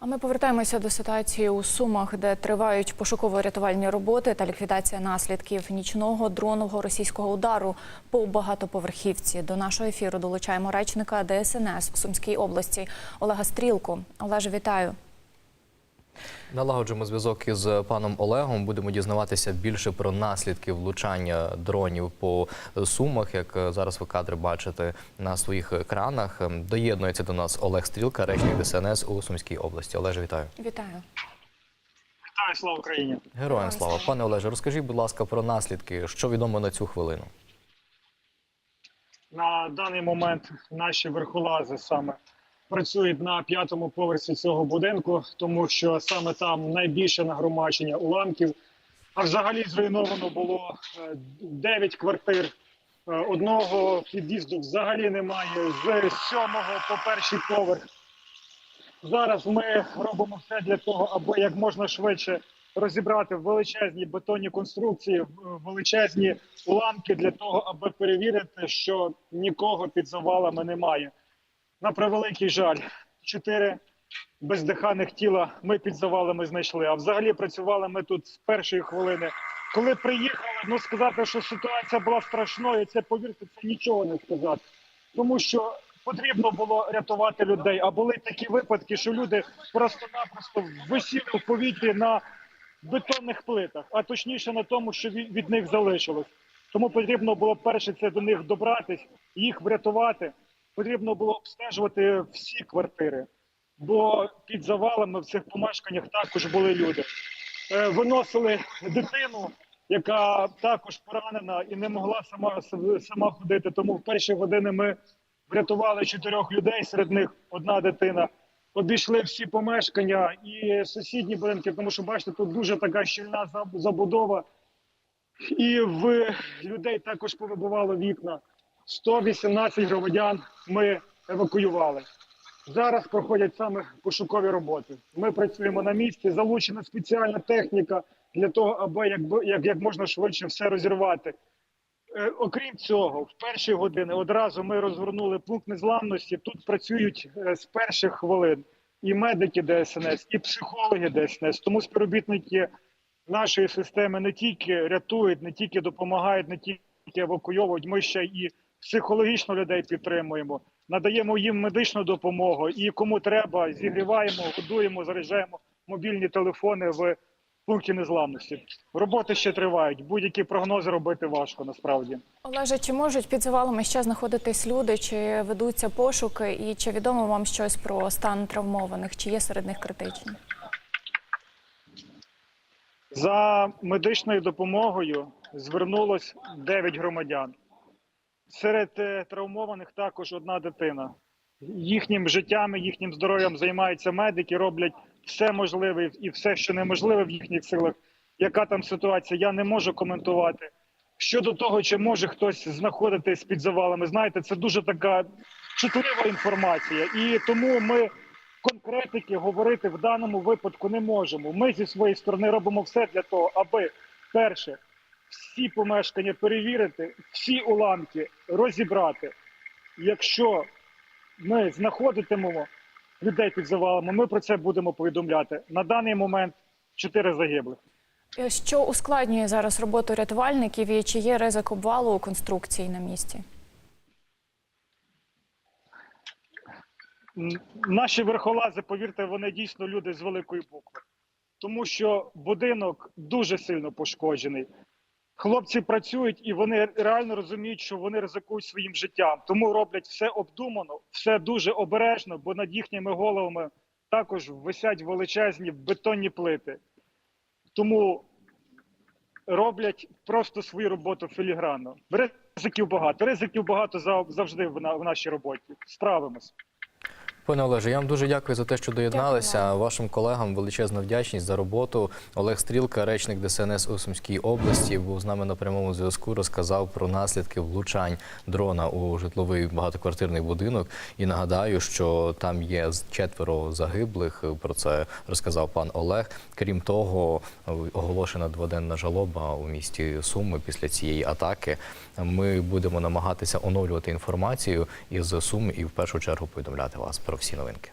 А ми повертаємося до ситуації у Сумах, де тривають пошуково-рятувальні роботи та ліквідація наслідків нічного дронового російського удару по багатоповерхівці. До нашого ефіру долучаємо речника ДСНС в Сумській області Олега Стрілку. Олеже, вітаю. Налагоджуємо зв'язок із паном Олегом. Будемо дізнаватися більше про наслідки влучання дронів по сумах. Як зараз ви кадри бачите на своїх екранах. Доєднується до нас Олег Стрілка, речник ДСНС у Сумській області. Олеже, вітаю. Вітаю. Вітаю, слава Україні! Героям слава. Пане Олеже, розкажіть, будь ласка, про наслідки, що відомо на цю хвилину. На даний момент наші верхолази саме працюють на п'ятому поверсі цього будинку, тому що саме там найбільше нагромадження уламків. А взагалі зруйновано було 9 квартир. Е, Одного під'їзду взагалі немає з сьомого по перший поверх. Зараз ми робимо все для того, аби як можна швидше розібрати величезні бетонні конструкції, величезні уламки для того, аби перевірити, що нікого під завалами немає. На превеликий жаль, чотири бездиханих тіла ми під завалами знайшли. А взагалі працювали ми тут з першої хвилини. Коли приїхали, ну сказати, що ситуація була страшною, це повірте, це нічого не сказати. Тому що потрібно було рятувати людей. А були такі випадки, що люди просто-напросто висіли в повітрі на бетонних плитах, а точніше на тому, що від, них залишилось. Тому потрібно було перше це до них добратись, їх врятувати. Потрібно було обстежувати всі квартири, бо під завалами в цих помешканнях також були люди. Е, Виносили дитину, яка також поранена і не могла сама сама ходити. Тому в перші години ми врятували чотирьох людей. Серед них одна дитина. Обійшли всі помешкання і сусідні будинки, тому що бачите, тут дуже така щільна забудова. І в людей також повибивало вікна. 118 громадян ми евакуювали. Зараз проходять саме пошукові роботи. Ми працюємо на місці, залучена спеціальна техніка для того, аби як, як, як можна швидше все розірвати. Е, окрім цього, в перші години одразу ми розгорнули пункт незламності. Тут працюють е, з перших хвилин і медики ДСНС, і психологи ДСНС. Тому співробітники нашої системи не тільки рятують, не тільки допомагають, не тільки евакуйовують. Ми ще і психологічно людей підтримуємо, надаємо їм медичну допомогу. І кому треба, зігріваємо, годуємо, заряджаємо мобільні телефони в пункті незламності. Роботи ще тривають. Будь-які прогнози робити важко насправді. Олеже, чи можуть під завалами ще знаходитись люди, чи ведуться пошуки, і чи відомо вам щось про стан травмованих, чи є серед них критичні? За медичною допомогою звернулось 9 громадян. Серед е, травмованих також одна дитина. Їхнім життям, їхнім здоров'ям займаються медики, роблять все можливе і все, що неможливе в їхніх силах. Яка там ситуація, я не можу коментувати. Щодо того, чи може хтось знаходитись під завалами, знаєте, це дуже така чутлива інформація. І тому ми конкретики говорити в даному випадку не можемо. Ми зі своєї сторони робимо все для того, аби перше всі помешкання перевірити, всі уламки розібрати. Якщо ми знаходитимемо людей під завалами, ми про це будемо повідомляти. На даний момент чотири загиблих. Е, Що ускладнює зараз роботу рятувальників і чи є ризик обвалу у конструкції на місці? Наші верхолази, повірте, вони дійсно люди з великої букви, тому що будинок дуже сильно пошкоджений. Хлопці працюють і вони реально розуміють, що вони ризикують своїм життям, тому роблять все обдумано, все дуже обережно, бо над їхніми головами також висять величезні бетонні плити. Тому роблять просто свою роботу філігранно. Ризиків багато. Ризиків багато завжди в нашій роботі. Справимось. Пане Олеже, я вам дуже дякую за те, що доєдналися. Дякую Вашим колегам величезна вдячність за роботу. Олег Стрілка, речник ДСНС у Сумській області, був з нами на прямому зв'язку. Розказав про наслідки влучань дрона у житловий багатоквартирний будинок. І нагадаю, що там є четверо загиблих. Про це розказав пан Олег. Крім того, оголошена дводенна жалоба у місті Суми після цієї атаки. Ми будемо намагатися оновлювати інформацію із Сум і в першу чергу повідомляти вас про всі новинки.